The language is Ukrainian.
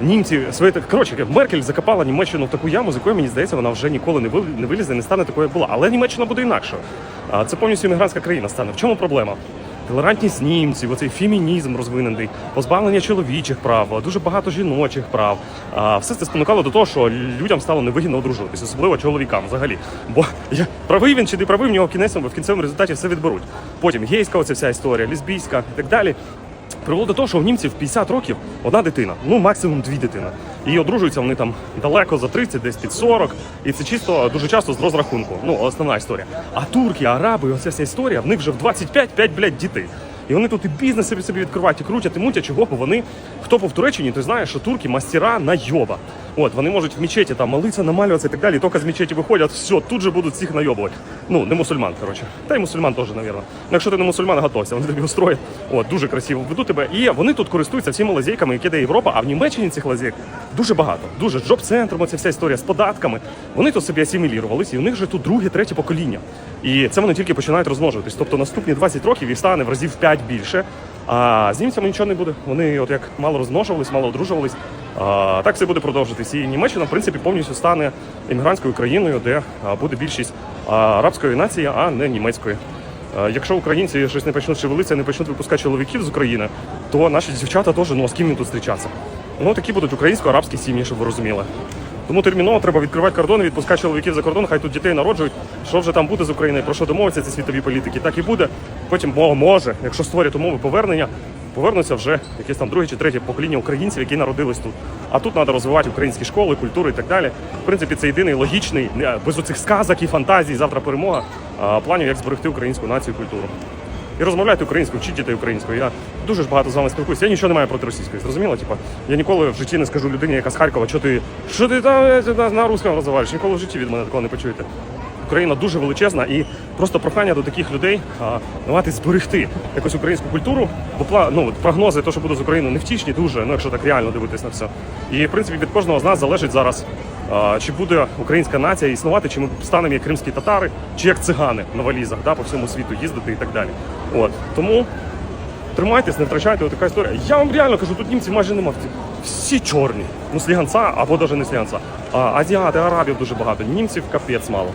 Німці свої коротше, Меркель закопала Німеччину в таку яму, з якої мені здається, вона вже ніколи не не вилізе, не стане такою, як була. Але Німеччина буде інакшою. А це повністю іммігрантська країна стане. В чому проблема? Толерантність німців, оцей фемінізм розвинений, позбавлення чоловічих прав, дуже багато жіночих прав. Все це спонукало до того, що людям стало невигідно одружуватися, особливо чоловікам взагалі. Бо правий він чи не правий, в нього кінцевому в кінцевому результаті все відберуть. Потім гейська оця вся історія, лесбійська і так далі привело до того, що у німців 50 років одна дитина, ну максимум дві дитини. І одружуються вони там далеко за 30, десь під 40. І це чисто дуже часто з розрахунку. Ну, основна історія. А турки, араби, оця вся історія, в них вже в 25 5, блядь, дітей. І вони тут і бізнес собі собі відкривають, і крутять, і мутять, чого, бо вони, хто в Туреччині, той знає, що турки мастера найоба. От, вони можуть в мечеті там молитися, намалюватися і так далі, і тільки з мечеті виходять, все, тут же будуть всіх найобувати. Ну, не мусульман, коротше. Та й мусульман теж, навірно. Якщо ти не мусульман, готовся, вони тобі устроять. От, дуже красиво ведуть тебе. І вони тут користуються всіма лазейками, які дає Європа, а в Німеччині цих лазейк дуже багато. Дуже джоб-центром, ця вся історія з податками. Вони тут собі асимілірувалися, і у них вже тут друге, третє покоління. І це вони тільки починають розмножуватись. Тобто наступні 20 років їх стане в разів в 5 більше. А з німцями нічого не буде. Вони от як мало розмножувались, мало одружувались. А, так все буде продовжуватись. І Німеччина, в принципі, повністю стане іммігрантською країною, де буде більшість арабської нації, а не німецької. Якщо українці щось не почнуть шевелитися, не почнуть випускати чоловіків з України, то наші дівчата теж ну а з ким їм тут зустрічатися. Ну такі будуть українсько-арабські сім'ї, щоб ви розуміли. Тому терміново треба відкривати кордони, відпускати чоловіків за кордон, хай тут дітей народжують. Що вже там буде з Україною, про що домовиться ці світові політики, так і буде. Потім може, якщо створять умови повернення, повернуться вже якесь там друге чи третє покоління українців, які народились тут. А тут треба розвивати українські школи, культуру і так далі. В принципі, це єдиний логічний, без оцих сказок і фантазій, завтра перемога, планів, як зберегти українську націю і культуру. І розмовляйте українською, вчіть дітей українською. Я дуже ж багато з вами спілкуюся. Я нічого не маю проти російської. Зрозуміло? Типа, я ніколи в житті не скажу людині, яка з Харкова, що ти що ти там е, на, на русском розмовляєш. Ніколи в житті від мене такого не почуєте. Україна дуже величезна і просто прохання до таких людей давати зберегти якусь українську культуру, бо ну, прогнози, то, що буде з Україною, невтішні дуже, ну якщо так реально дивитись на все. І в принципі від кожного з нас залежить зараз, чи буде українська нація існувати, чи ми станемо як кримські татари, чи як цигани на валізах, да, по всьому світу їздити і так далі. От тому тримайтесь, не втрачайте От така історія. Я вам реально кажу, тут німців майже немає. Всі чорні. Ну, сліганця або навіть не сліганця. А азіати, арабів дуже багато. Німців капець мало.